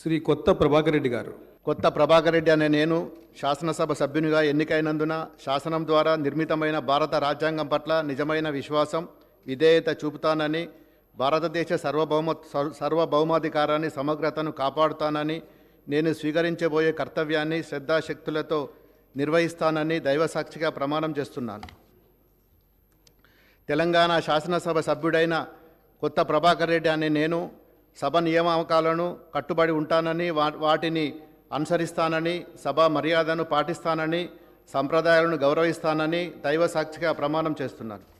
శ్రీ కొత్త ప్రభాకర్ రెడ్డి గారు. కొత్త ప్రభాకర్ రెడ్డి అనే నేను శాసనసభ సభ్యునిగా ఎన్నికైనందున శాసనం ద్వారా నిర్మితమైన భారత రాజ్యాంగం పట్ల నిజమైన విశ్వాసం విధేయత చూపుతానని భారతదేశ సర్వభౌమ సర్వభౌమాధికారాన్ని సమగ్రతను కాపాడుతానని నేను స్వీకరించబోయే కర్తవ్యాన్ని శ్రద్ధాశక్తులతో నిర్వహిస్తానని దైవసాక్షిగా ప్రమాణం చేస్తున్నాను. తెలంగాణ శాసనసభ సభ్యుడైన కొత్త ప్రభాకర్ రెడ్డి అనే నేను సభ నియామకాలను కట్టుబడి ఉంటానని వా- వాటిని అనుసరిస్తానని సభ మర్యాదను పాటిస్తానని సంప్రదాయాలను గౌరవిస్తానని దైవ సాక్షిగా ప్రమాణం చేస్తున్నాను.